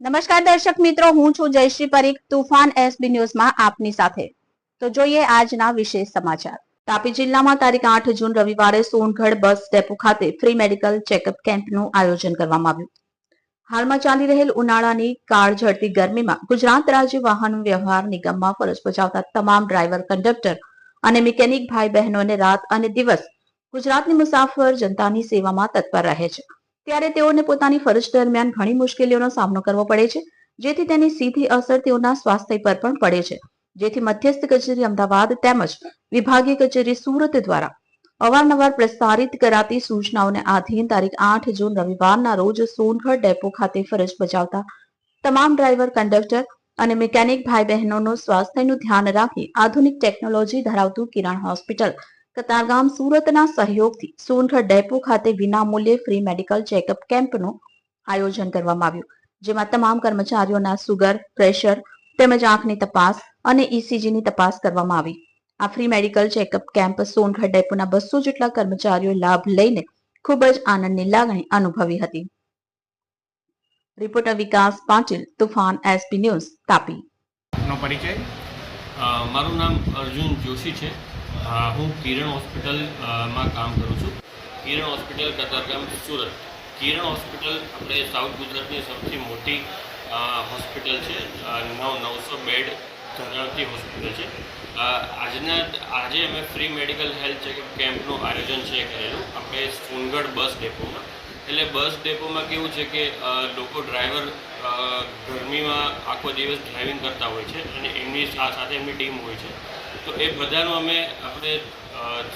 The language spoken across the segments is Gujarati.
નમસ્કાર દર્શક મિત્રો, હું છું જયશ્રી પરીખ, તુફાન એસબી ન્યૂઝમાં આપની સાથે. તો જોઈએ આજના વિશેષ સમાચાર. તાપી જિલ્લામાં તારીખ આઠ જૂન રવિવારે સોનગઢ બસ ડેપો ખાતે ફ્રી મેડિકલ ચેકઅપ કેમ્પનું આયોજન કરવામાં આવ્યું. હાલમાં ચાલી રહેલ ઉનાળાની કાળ ઝડપી ગરમીમાં ગુજરાત રાજ્ય વાહન વ્યવહાર નિગમમાં ફરજ બજાવતા તમામ ડ્રાઈવર, કંડક્ટર અને મિકેનિક ભાઈ બહેનોને રાત અને દિવસ ગુજરાતની મુસાફર જનતાની સેવામાં તત્પર રહે છે. ત્યારે તેઓને પોતાની ફરજ દરમિયાન ઘણી મુશ્કેલીઓનો સામનો કરવો પડે છે, જેથી તેની સીધી અસર તેઓના સ્વાસ્થ્ય પર પણ પડે છે. જેથી મધ્યસ્થ કચેરી અમદાવાદ તેમજ વિભાગીય કચેરી સુરત દ્વારા અવારનવાર પ્રસારિત કરાતી સૂચનાઓને આધીન તારીખ આઠ જૂન રવિવારના રોજ સોનગઢ ડેપો ખાતે ફરજ બજાવતા તમામ ડ્રાઈવર, કંડક્ટર અને મિકેનિક ભાઈ બહેનોનું સ્વાસ્થ્યનું ધ્યાન રાખી આધુનિક ટેકનોલોજી ધરાવતું કિરણ હોસ્પિટલ કતારગામ સુરતના સહયોગથી સોનગઢ ડેપો ખાતે વિનામૂલ્યે ફ્રી મેડિકલ ચેકઅપ કેમ્પનું આયોજન કરવામાં આવ્યું. જેમાં તમામ કર્મચારીઓના સુગર પ્રેશર તેમજ આંખની તપાસ અને ઈસીજીની તપાસ કરવામાં આવી. આ free medical checkup camp Songadh ડેપોના બસો જેટલા કર્મચારીઓ લાભ લઈને ખૂબ જ આનંદની લાગણી અનુભવી હતી. Reporter Vikas Patil, Tufan SP news Tapi. પરિચય. મારું નામ અર્જુન જોશી છે. હું કિરણ હોસ્પિટલમાં કામ કરું છું. કિરણ હોસ્પિટલ, કતારગામ, સુરત. કિરણ હોસ્પિટલ આપણે સાઉથ ગુજરાતની સૌથી મોટી હોસ્પિટલ છે. નવ, નવસો બેડ ધરાવતી હોસ્પિટલ છે. આજના, આજે અમે ફ્રી મેડિકલ હેલ્થ ચેકઅપ કેમ્પનું આયોજન છે કરેલું. આપણે સોનગઢ બસ ડેપોમાં. એટલે બસ ડેપોમાં કેવું છે કે લોકો ડ્રાઈવર ગરમીમાં આખો દિવસ ડ્રાઇવિંગ કરતા હોય છે અને એમની સાથે એમની ટીમ હોય છે. તો એ બધાનું અમે આપણે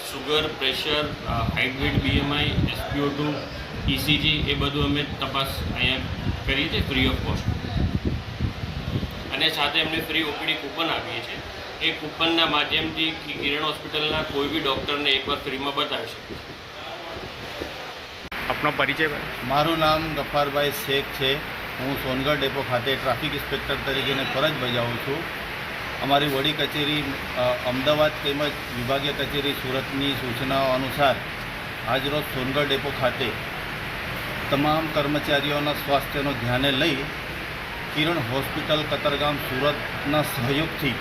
sugar pressure hybrid BMI SPO two ECG એ બધું અમે તપાસ અહીંયા કરીએ છીએ ફ્રી ઓફ કોસ્ટ અને સાથે એમને ફ્રી ઓપીડી કૂપન આપીએ છીએ. એ કૂપનના માધ્યમથી કિરણ હોસ્પિટલના કોઈ બી ડૉક્ટરને એકવાર ફ્રીમાં બતાવી શકીએ આપનો પરિચય મારું નામ ગફારભાઈ શેખ છે. હું સોનગઢ ડેપો ખાતે ટ્રાફિક ઇન્સ્પેક્ટર તરીકેને ફરજ બજાવું છું. અમારી વડી કચેરી અમદાવાદ તેમજ વિભાગીય કચેરી સુરતની સૂચનાઓ અનુસાર આજરોજ સોનગઢ ડેપો ખાતે તમામ કર્મચારીઓના સ્વાસ્થ્યનો ધ્યાને લઈ કિરણ હોસ્પિટલ, કતરગામ, સુરતના સહયોગથી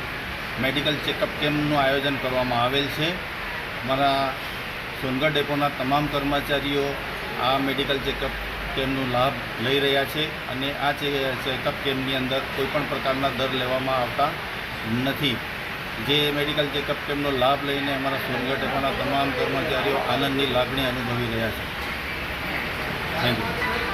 મેડિકલ ચેકઅપ કેમ્પનું આયોજન કરવામાં આવેલ છે. મારા સોનગઢ ડેપોના તમામ કર્મચારીઓ આ મેડિકલ ચેકઅપ કેમ્પનો લાભ લઈ રહ્યા છે અને આ ચેકઅપ કેમ્પની અંદર કોઈપણ પ્રકારના દર લેવામાં આવતા નથી. જે મેડિકલ ચેકઅપ કેમ્પનો લાભ લઈને અમારા સોનગઢ ડેપોના તમામ કર્મચારીઓ આનંદની લાગણી અનુભવી રહ્યા છે. Thank you